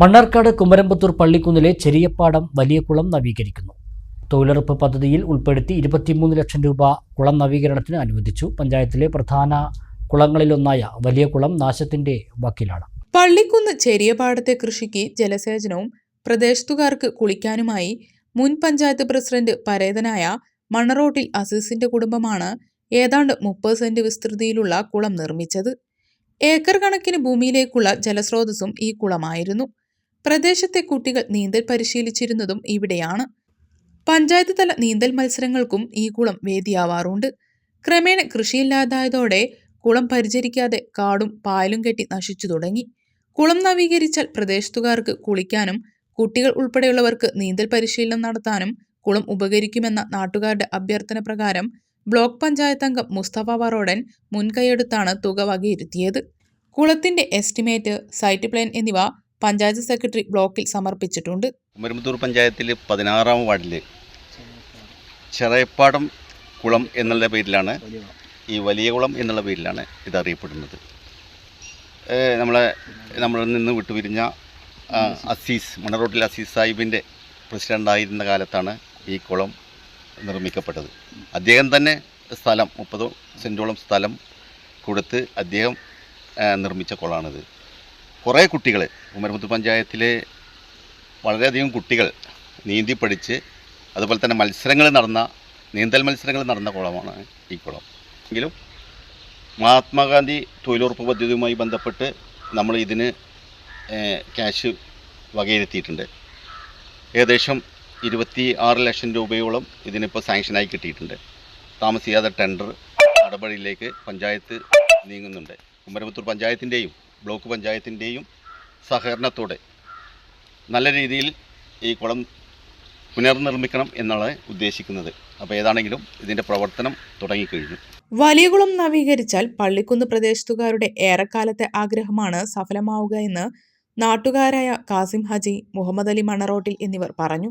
മണ്ണാർക്കാട് കുമരമ്പത്തൂർ പള്ളിക്കുന്നിലെ ചെറിയപ്പാടം വലിയ കുളം നവീകരിക്കുന്നു. തൊഴിലുറപ്പ് പദ്ധതിയിൽ ഉൾപ്പെടുത്തി ഇരുപത്തിമൂന്ന് ലക്ഷം രൂപ കുളം നവീകരണത്തിന് അനുവദിച്ചു. പഞ്ചായത്തിലെ പ്രധാന കുളങ്ങളിലൊന്നായ വലിയ കുളം നാശത്തിന്റെ വക്കിലാണ്. പള്ളിക്കുന്ന് ചെറിയപാടത്തെ കൃഷിക്ക് ജലസേചനവും പ്രദേശത്തുകാർക്ക് കുളിക്കാനുമായി മുൻ പഞ്ചായത്ത് പ്രസിഡന്റ് പരേതനായ മണറോട്ടിൽ അസീസിന്റെ കുടുംബമാണ് ഏതാണ്ട് മുപ്പത് സെന്റ് വിസ്തൃതിയിലുള്ള കുളം നിർമ്മിച്ചത്. ഏക്കർ കണക്കിന് ഭൂമിയിലേക്കുള്ള ജലസ്രോതസ്സും ഈ കുളമായിരുന്നു. പ്രദേശത്തെ കുട്ടികൾ നീന്തൽ പരിശീലിച്ചിരുന്നതും ഇവിടെയാണ്. പഞ്ചായത്ത് തല നീന്തൽ മത്സരങ്ങൾക്കും ഈ കുളം വേദിയാവാറുണ്ട്. ക്രമേണ കൃഷിയില്ലാതായതോടെ കുളം പരിചരിക്കാതെ കാടും പായലും കെട്ടി നശിച്ചു തുടങ്ങി. കുളം നവീകരിച്ചാൽ പ്രദേശത്തുകാർക്ക് കുളിക്കാനും കുട്ടികൾ ഉൾപ്പെടെയുള്ളവർക്ക് നീന്തൽ പരിശീലനം നടത്താനും കുളം ഉപകരിക്കുമെന്ന നാട്ടുകാരുടെ അഭ്യർത്ഥന പ്രകാരം ബ്ലോക്ക് പഞ്ചായത്ത് അംഗം മുസ്തഫ വറോഡൻ മുൻകൈയെടുത്താണ് തുക വകയിരുത്തിയത്. കുളത്തിന്റെ എസ്റ്റിമേറ്റ് സൈറ്റ് പ്ലാൻ എന്നിവ പഞ്ചായത്ത് സെക്രട്ടറി ബ്ലോക്കിൽ സമർപ്പിച്ചിട്ടുണ്ട്. മരുമത്തൂർ പഞ്ചായത്തിൽ പതിനാറാം വാർഡിൽ ചെറയപ്പാടം കുളം എന്നുള്ള പേരിലാണ് ഈ വലിയ കുളം എന്നുള്ള പേരിലാണ് ഇതറിയപ്പെടുന്നത്. നമ്മളെ നമ്മളിൽ നിന്ന് വിട്ടുപിരിഞ്ഞ അസീസ് മണറോട്ടിൽ അസീസ് സാഹിബിന്റെ പ്രസിഡന്റായിരുന്ന കാലത്താണ് ഈ കുളം നിർമ്മിക്കപ്പെട്ടത്. അദ്ദേഹം തന്നെ സ്ഥലം മുപ്പത് സെന്റോളം സ്ഥലം കൊടുത്ത് അദ്ദേഹം നിർമ്മിച്ച കുളമാണിത്. കുറേ കുട്ടികൾ കുമരമ്പത്തൂർ പഞ്ചായത്തിലെ വളരെയധികം കുട്ടികൾ നീന്തി പഠിച്ച് അതുപോലെ തന്നെ മത്സരങ്ങൾ നടന്ന നീന്തൽ മത്സരങ്ങൾ നടന്ന കുളമാണ് ഈ കുളം. എങ്കിലും മഹാത്മാഗാന്ധി തൊഴിലുറപ്പ് പദ്ധതിയുമായി ബന്ധപ്പെട്ട് നമ്മൾ ഇതിന് ക്യാഷ് വകയിരുത്തിയിട്ടുണ്ട്. ഏകദേശം ഇരുപത്തി ആറ് ലക്ഷം രൂപയോളം ഇതിനിപ്പോൾ സാങ്ഷനായി കിട്ടിയിട്ടുണ്ട്. താമസിയാതെ ടെൻഡർ നടപടിയിലേക്ക് പഞ്ചായത്ത് നീങ്ങുന്നുണ്ട്. കുമരപുത്തൂർ പഞ്ചായത്തിന്റെയും ബ്ലോക്ക് പഞ്ചായത്തിന്റെയും സഹകരണത്തോടെ നല്ല രീതിയിൽ ഈ കുളം പുനർനിർമ്മിക്കണം എന്നാണ് ഉദ്ദേശിക്കുന്നത്. അപ്പോൾ ഏതാണെങ്കിലും ഇതിന്റെ പ്രവർത്തനം തുടങ്ങിക്കഴിഞ്ഞു. വലിയകുളം നവീകരിച്ചാൽ പള്ളിക്കുന്ന് പ്രദേശത്തുകാരുടെ ഏറെക്കാലത്തെ ആഗ്രഹമാണ് സഫലമാവുക എന്ന് നാട്ടുകാരായ കാസിം ഹജി മുഹമ്മദ് അലി മണറോട്ടിൽ എന്നിവർ പറഞ്ഞു.